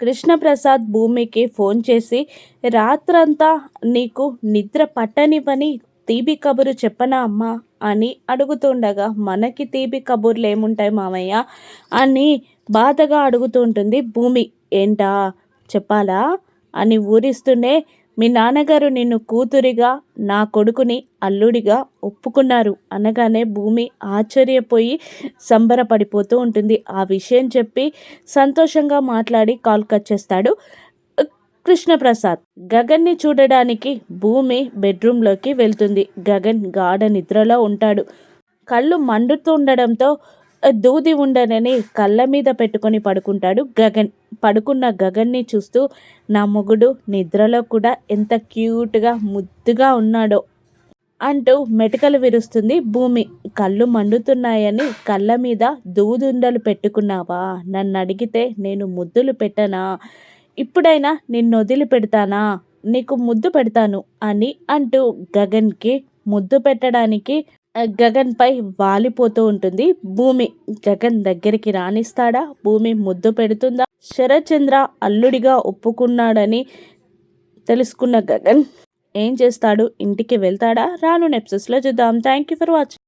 కృష్ణప్రసాద్ భూమికి ఫోన్ చేసి రాత్రంతా నీకు నిద్ర పట్టనివ్వని తీపి కబురు చెప్పనా అమ్మా? అని అడుగుతుండగా మనకి తీపి కబుర్లు ఏముంటాయి మామయ్య? అని బాధగా అడుగుతుంటుంది భూమి. ఏంటా? చెప్పాలా? అని ఊరిస్తూనే మీ నాన్నగారు నిన్ను కూతురిగా నా కొడుకుని అల్లుడిగా ఒప్పుకున్నారు. అనగానే భూమి ఆశ్చర్యపోయి సంబరపడిపోతూ ఉంటుంది. ఆ విషయం చెప్పి సంతోషంగా మాట్లాడి కాల్ కట్ చేస్తాడు కృష్ణప్రసాద్. గగన్ని చూడడానికి భూమి బెడ్రూమ్లోకి వెళ్తుంది. గగన్ గాఢ నిద్రలో ఉంటాడు. కళ్ళు మండుతుండడంతో దూది ఉండనని కళ్ళ మీద పెట్టుకొని పడుకుంటాడు గగన్. పడుకున్న గగన్ని చూస్తూ నా మొగుడు నిద్రలో కూడా ఎంత క్యూట్గా ముద్దుగా ఉన్నాడో అంటూ మెటకలు విరుస్తుంది భూమి. కళ్ళు మండుతున్నాయని కళ్ళ మీద దూదుండలు పెట్టుకున్నావా? నన్ను అడిగితే నేను ముద్దులు పెట్టనా? ఇప్పుడైనా నిన్ను వదిలి పెడతానా? నీకు ముద్దు పెడతాను అని అంటూ గగన్కి ముద్దు పెట్టడానికి గగన్పై వాలిపోతూ ఉంటుంది. భూమి గగన్ దగ్గరికి రాణిస్తాడా భూమి ముద్దు పెడుతుందా? శరత్చంద్ర అల్లుడిగా ఒప్పుకున్నాడని తెలుసుకున్న గగన్ ఏం చేస్తాడు? ఇంటికి వెళ్తాడా? రాను నెప్సెస్లో చూద్దాం. Thank you for watching